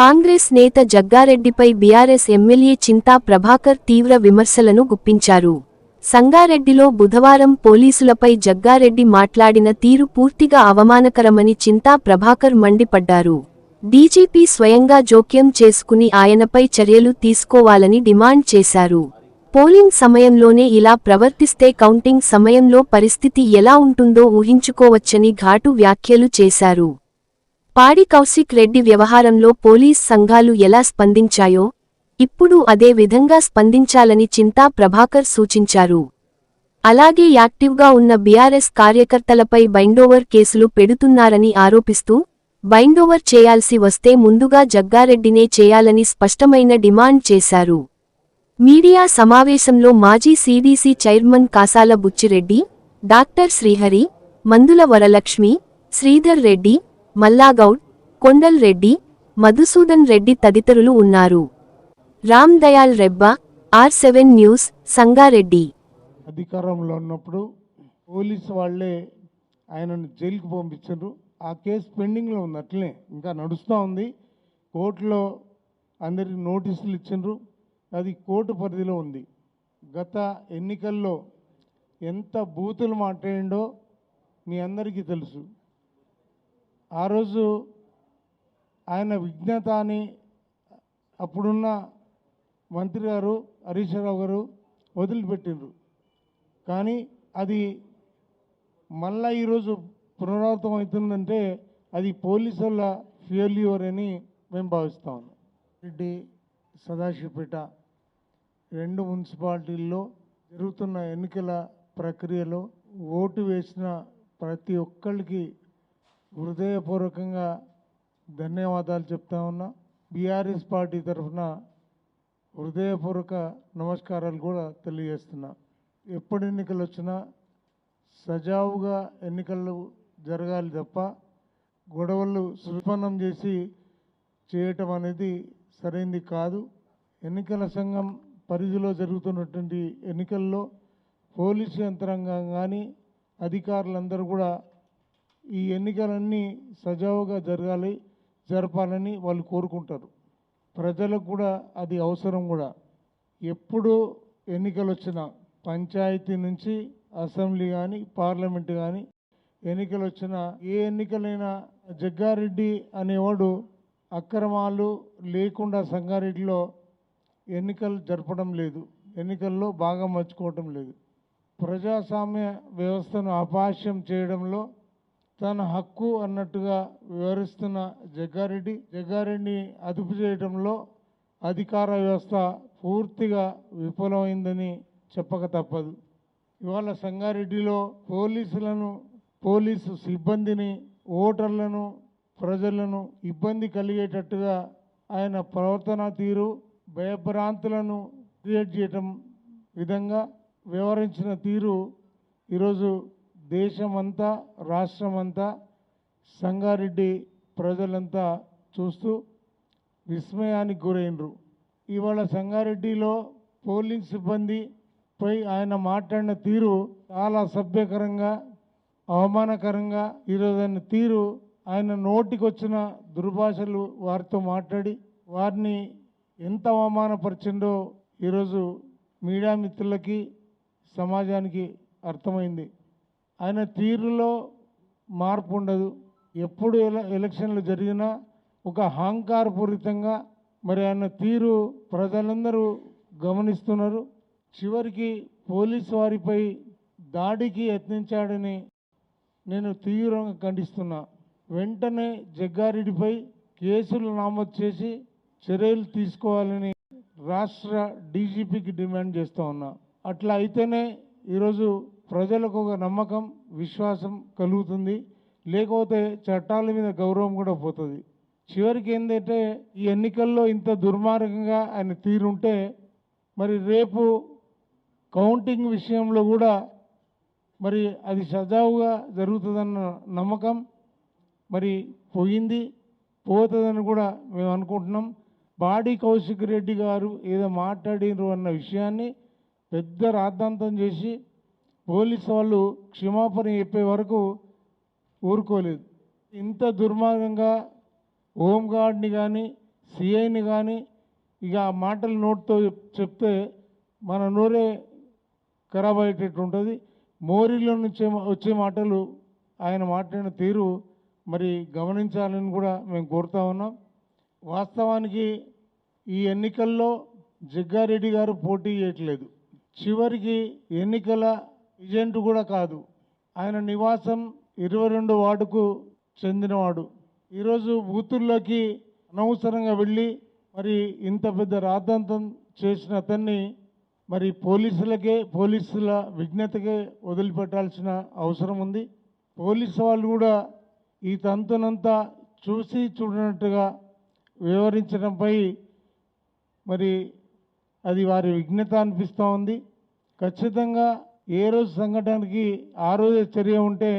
కాంగ్రెస్ నేత జగ్గారెడ్డిపై BRS MLA Chinta Prabhakar తీవ్ర విమర్శలను గుప్పించారు. సంగారెడ్డిలో బుధవారం పోలీసులపై జగ్గారెడ్డి మాట్లాడిన తీరు పూర్తిగా అవమానకరమని చింతా ప్రభాకర్ మండిపడ్డారు. డీజీపీ స్వయంగా జోక్యం చేసుకుని ఆయనపై చర్యలు తీసుకోవాలని డిమాండ్ చేశారు. పోలింగ్ సమయంలోనే ఇలా ప్రవర్తిస్తే కౌంటింగ్ సమయంలో పరిస్థితి ఎలా ఉంటుందో ఊహించుకోవచ్చని ఘాటు వ్యాఖ్యలు చేశారు. పాడి కౌశిక్ రెడ్డి వ్యవహారంలో పోలీస్ సంఘాలు ఎలా స్పందించాయో ఇప్పుడు అదే విధంగా స్పందించాలని చింతా ప్రభాకర్ సూచించారు. అలాగే యాక్టివ్గా ఉన్న బీఆర్ఎస్ కార్యకర్తలపై బైండోవర్ కేసులు పెడుతున్నారని ఆరోపిస్తూ బైండోవర్ చేయాల్సి వస్తే ముందుగా జగ్గారెడ్డినే చేయాలని స్పష్టమైన డిమాండ్ చేశారు. మీడియా సమావేశంలో మాజీ CDC chairman Kasala Buchireddy doctor Srihari Mandula Varalakshmi Sridhar Reddy Mallagoud Kondal Reddy Madhusudan Reddy తదితరులు ఉన్నారు. Ram Dayal Rebba R seven news Sangareddy. అధికారంలో ఉన్నప్పుడు పోలీసు వాళ్ళే ఆయనను జైలుకు పంపించారు. ఆ కేసు పెండింగ్లో ఉంది అట్లనే ఇంకా నడుస్తూ ఉంది. కోర్టులో అందరికి నోటీసులు ఇచ్చిండ్రు అది కోర్టు పరిధిలో ఉంది. గత ఎన్నికల్లో ఎంత బూతులు మాట్లాడిండో మీ అందరికీ తెలుసు. ఆ రోజు ఆయన విజ్ఞత అని అప్పుడున్న మంత్రి గారు హరీష్ రావు గారు వదిలిపెట్టిండ్రు. కానీ అది మళ్ళా ఈరోజు పునరావృతం అవుతుందంటే అది పోలీసుల ఫెయిల్యూర్ అని మేము భావిస్తాం రెడ్డి సదాశివపేట రెండు మున్సిపాలిటీల్లో జరుగుతున్న ఎన్నికల ప్రక్రియలో ఓటు వేసిన ప్రతి ఒక్కరికి హృదయపూర్వకంగా ధన్యవాదాలు చెప్తా ఉన్నా. బీఆర్ఎస్ పార్టీ తరఫున హృదయపూర్వక నమస్కారాలు కూడా తెలియజేస్తున్నా. ఎప్పుడు ఎన్నికలు వచ్చినా సజావుగా ఎన్నికలు జరగాలి తప్ప గొడవలు సుల్పన్నం చేసి చేయటం అనేది సరైంది కాదు. ఎన్నికల సంఘం పరిధిలో జరుగుతున్నటువంటి ఎన్నికల్లో పోలీసు యంత్రాంగం కానీ అధికారులందరూ కూడా ఈ ఎన్నికలన్నీ సజావుగా జరగాలి జరపాలని వాళ్ళు కోరుకుంటారు. ప్రజలకు కూడా అది అవసరం కూడా. ఎప్పుడు ఎన్నికలు వచ్చినా పంచాయతీ నుంచి అసెంబ్లీ కానీ పార్లమెంట్ కానీ ఎన్నికలు వచ్చినా ఏ ఎన్నికలైనా జగ్గారెడ్డి అనేవాడు అక్రమాలు లేకుండా సంగారెడ్డిలో ఎన్నికలు జరపడం లేదు. ఎన్నికల్లో బాగా మర్చుకోవటం లేదు. ప్రజాస్వామ్య వ్యవస్థను అపాస్యం చేయడంలో తన హక్కు అన్నట్టుగా వివరిస్తున్న జగ్గారెడ్డి జగ్గారెడ్డిని అదుపు చేయడంలో అధికార వ్యవస్థ పూర్తిగా విఫలమైందని చెప్పక తప్పదు. ఇవాళ సంగారెడ్డిలో పోలీసులను పోలీసు సిబ్బందిని ఓటర్లను ప్రజలను ఇబ్బంది కలిగేటట్టుగా ఆయన ప్రవర్తన తీరు భయభ్రాంతులను క్రియేట్ చేయటం విధంగా వివరించిన తీరు ఈరోజు దేశమంతా రాష్ట్రమంతా సంగారెడ్డి ప్రజలంతా చూస్తూ విస్మయానికి గురైనరు ఇవాళ సంగారెడ్డిలో పోలింగ్ సిబ్బందిపై ఆయన మాట్లాడిన తీరు చాలా అసభ్యకరంగా అవమానకరంగా ఈరోజు ఆయన తీరు ఆయన నోటికొచ్చిన దుర్భాషలు వారితో మాట్లాడి వారిని ఎంత అవమానపరిచిండో ఈరోజు మీడియా మిత్రులకి సమాజానికి అర్థమైంది. ఆయన తీరులో మార్పు ఉండదు. ఎప్పుడు ఎల ఎలక్షన్లు జరిగినా ఒక అహంకారపూరితంగా మరి ఆయన తీరు ప్రజలందరూ గమనిస్తున్నారు. చివరికి పోలీసు వారిపై దాడికి యత్నించాడని నేను తీవ్రంగా ఖండిస్తున్నా. వెంటనే జగ్గారెడ్డిపై కేసులు నమోదు చేసి చర్యలు తీసుకోవాలని రాష్ట్ర డీజీపీకి డిమాండ్ చేస్తూ ఉన్నా. అట్లా అయితేనే ఈరోజు ప్రజలకు ఒక నమ్మకం విశ్వాసం కలుగుతుంది. లేకపోతే చట్టాల మీద గౌరవం కూడా పోతుంది. చివరికి ఏంటంటే ఈ ఎన్నికల్లో ఇంత దుర్మార్గంగా ఆయన తీరుంటే మరి రేపు కౌంటింగ్ విషయంలో కూడా మరి అది సజావుగా జరుగుతుందన్న నమ్మకం మరి పోయింది. పోతుందని కూడా మేము అనుకుంటున్నాం. బాడీ కౌశిక్ రెడ్డి గారు ఏదో మాట్లాడినరు అన్న విషయాన్ని పెద్ద రాద్ధాంతం చేసి పోలీసు వాళ్ళు క్షమాపణ చెప్పే వరకు ఊరుకోలేదు. ఇంత దుర్మార్గంగా హోంగార్డ్ని కానీ సిఐని కానీ ఇక ఆ మాటలు నోట్తో చెప్తే మన నోరే ఖరాబ్ అయ్యేటట్టు ఉంటుంది. మోరీలో నుంచి వచ్చే మాటలు ఆయన మాట్లాడిన తీరు మరి గమనించాలని కూడా మేము కోరుతా ఉన్నాం. వాస్తవానికి ఈ ఎన్నికల్లో జగ్గారెడ్డి గారు పోటీ చేయట్లేదు. చివరికి ఎన్నికల ఏజెంట్ కూడా కాదు. ఆయన నివాసం ఇరవై రెండు వార్డుకు చెందినవాడు. ఈరోజు బూతుల్లోకి అనవసరంగా వెళ్ళి మరి ఇంత పెద్ద రాద్ధాంతం చేసిన అతన్ని మరి పోలీసులకే పోలీసుల విజ్ఞతకే వదిలిపెట్టాల్సిన అవసరం ఉంది. పోలీసు వాళ్ళు కూడా ఈ తంతునంతా చూసి చూడనట్టుగా వివరించడంపై మరి అది వారి విఘ్నత అనిపిస్తూ ఉంది. ఖచ్చితంగా ఏ రోజు సంఘటనకి ఆ రోజే చర్య ఉంటే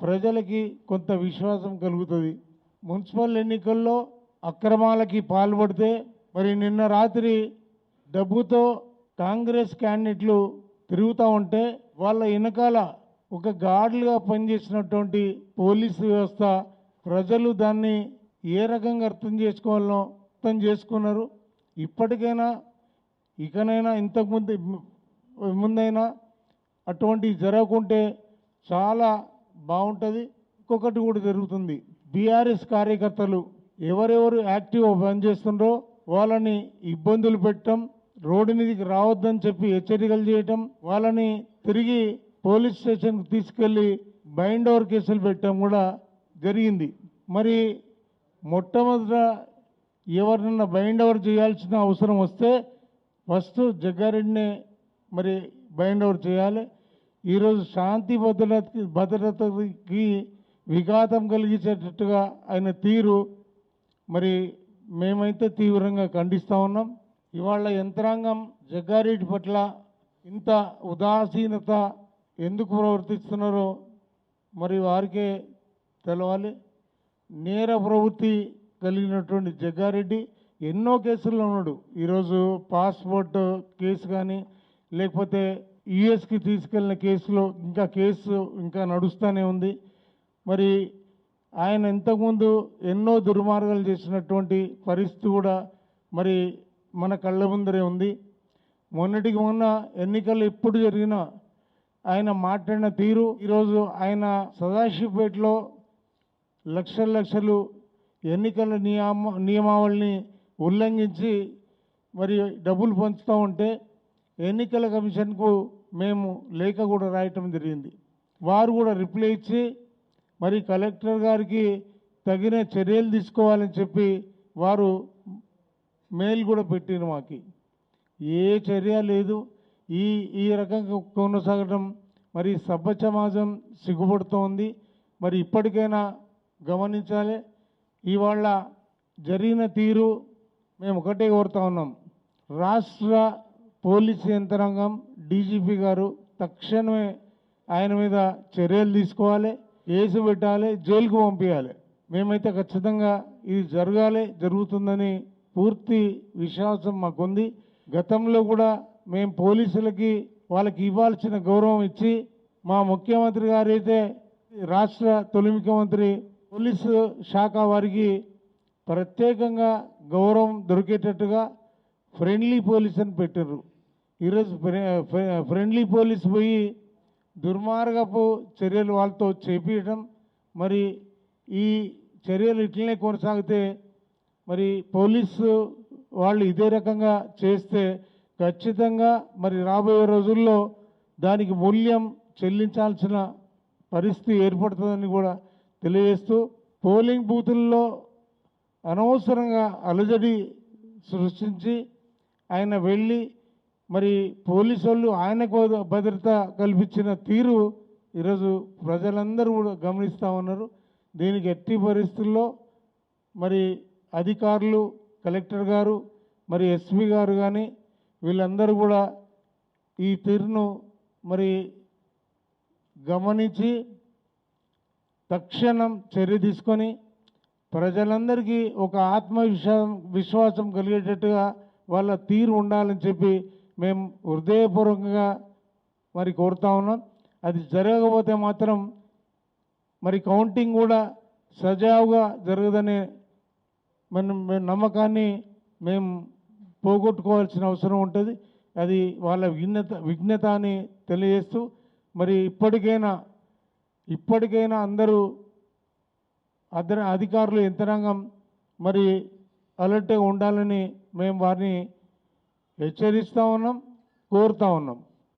ప్రజలకి కొంత విశ్వాసం కలుగుతుంది. మున్సిపల్ ఎన్నికల్లో అక్రమాలకి పాల్పడితే మరి నిన్న రాత్రి డబ్బుతో కాంగ్రెస్ క్యాండిడేట్లు తిరుగుతూ ఉంటే వాళ్ళ వెనకాల ఒక గాడ్లుగా పనిచేసినటువంటి పోలీసు వ్యవస్థ ప్రజలు దాన్ని ఏ రకంగా అర్థం చేసుకోవాలో అర్థం చేసుకున్నారు. ఇప్పటికైనా ఇకనైనా ఇంతకుముందు ముందైనా అటువంటివి జరగకుంటే చాలా బాగుంటుంది. ఇంకొకటి కూడా జరుగుతుంది. బీఆర్ఎస్ కార్యకర్తలు ఎవరెవరు యాక్టివ్గా పనిచేస్తుండ్రో వాళ్ళని ఇబ్బందులు పెట్టడం రోడ్డు మీదకి రావద్దని చెప్పి హెచ్చరికలు చేయటం వాళ్ళని తిరిగి పోలీస్ స్టేషన్కి తీసుకెళ్ళి బైండ్ ఓవర్ కేసులు పెట్టడం కూడా జరిగింది. మరి మొట్టమొదట ఎవరినన్నా బైండ్ ఓవర్ చేయాల్సిన అవసరం వస్తే ఫస్ట్ జగ్గారెడ్డినే మరి బైండ్ ఓవర్ చేయాలి. ఈరోజు శాంతి భద్రత భద్రతకి విఘాతం కలిగించేటట్టుగా ఆయన తీరు మరి మేమైతే తీవ్రంగా ఖండిస్తూ ఉన్నాం. ఇవాళ యంత్రాంగం జగ్గారెడ్డి పట్ల ఇంత ఉదాసీనత ఎందుకు ప్రవర్తిస్తున్నారో మరి వారికే తెలవాలి. నేర ప్రవృత్తి కలిగినటువంటి జగ్గారెడ్డి ఎన్నో కేసుల్లో ఉన్నాడు. ఈరోజు పాస్పోర్ట్ కేసు కానీ లేకపోతే యుఎస్కి తీసుకెళ్ళిన కేసులో ఇంకా కేసు ఇంకా నడుస్తూనే ఉంది. మరి ఆయన ఇంతకుముందు ఎన్నో దుర్మార్గాలు చేసినటువంటి పరిస్థితి కూడా మరి మన కళ్ళ ముందరే ఉంది. మొన్నటికి మొన్న ఎన్నికలు ఎప్పుడు జరిగినా ఆయన మాట్లాడిన తీరు ఈరోజు ఆయన సదాశివపేటలో లక్షల లక్షలు ఎన్నికల నియమ నియమావళిని ఉల్లంఘించి మరి డబ్బులు పంచుతూ ఉంటే ఎన్నికల కమిషన్కు మేము లేఖ కూడా రాయటం జరిగింది. వారు కూడా రిప్లై ఇచ్చి మరి కలెక్టర్ గారికి తగిన చర్యలు తీసుకోవాలని చెప్పి వారు మెయిల్ కూడా పెట్టిన మాకి. ఏ చర్య లేదు. ఈ ఈ రకంగా కొనసాగడం మరి సభ్య సమాజం సిగ్గుపడుతోంది. మరి ఇప్పటికైనా గమనించాలి. ఇవాళ జరిగిన తీరు మేము ఒకటే కోరుతా ఉన్నాం. రాష్ట్ర పోలీస్ యంత్రాంగం డీజీపీ గారు తక్షణమే ఆయన మీద చర్యలు తీసుకోవాలి కేసు పెట్టాలి జైలుకు పంపించాలి మేమైతే ఖచ్చితంగా ఇది జరగాలి జరుగుతుందని పూర్తి విశ్వాసం మాకుంది. గతంలో కూడా మేము పోలీసులకి వాళ్ళకి ఇవ్వాల్సిన గౌరవం ఇచ్చి మా ముఖ్యమంత్రి గారు అయితే రాష్ట్ర తొలి ముఖ్యమంత్రి పోలీసు శాఖ వారికి ప్రత్యేకంగా గౌరవం దొరికేటట్టుగా ఫ్రెండ్లీ పోలీస్ అని పెట్టారు ఈరోజు ఫ్రెండ్లీ పోలీస్ పోయి దుర్మార్గపు చర్యలు వాళ్ళతో చేపించడం మరి ఈ చర్యలు ఇట్లనే కొనసాగితే మరి పోలీసు వాళ్ళు ఇదే రకంగా చేస్తే ఖచ్చితంగా మరి రాబోయే రోజుల్లో దానికి మూల్యం చెల్లించాల్సిన పరిస్థితి ఏర్పడుతుందని కూడా తెలియజేస్తూ పోలింగ్ బూతుల్లో అనవసరంగా అలజడి సృష్టించి ఆయన వెళ్ళి మరి పోలీసు వాళ్ళు ఆయనకు భద్రత కల్పించిన తీరు ఈరోజు ప్రజలందరూ కూడా గమనిస్తూ ఉన్నారు. దీనికి ఎట్టి పరిస్థితుల్లో మరి అధికారులు కలెక్టర్ గారు మరి ఎస్పీ గారు కానీ వీళ్ళందరూ కూడా ఈ తీరును మరి గమనించి తక్షణం చర్య తీసుకొని ప్రజలందరికీ ఒక ఆత్మవిశ్వాసం విశ్వాసం కలిగేటట్టుగా వాళ్ళ తీరు ఉండాలని చెప్పి మేము హృదయపూర్వకంగా మరి కోరుతా ఉన్నాం. అది జరగకపోతే మాత్రం మరి కౌంటింగ్ కూడా సజావుగా జరగదనే మనం నమ్మకాన్ని మేము పోగొట్టుకోవాల్సిన అవసరం ఉంటుంది. అది వాళ్ళ విఘ్నత విఘ్నత అని తెలియజేస్తూ మరి ఇప్పటికైనా ఇప్పటికైనా అందరూ అదన అధికారులు యంత్రాంగం మరి అలర్ట్గా ఉండాలని మేము వారిని హెచ్చరిస్తూ ఉన్నాం కోరుతా ఉన్నాం.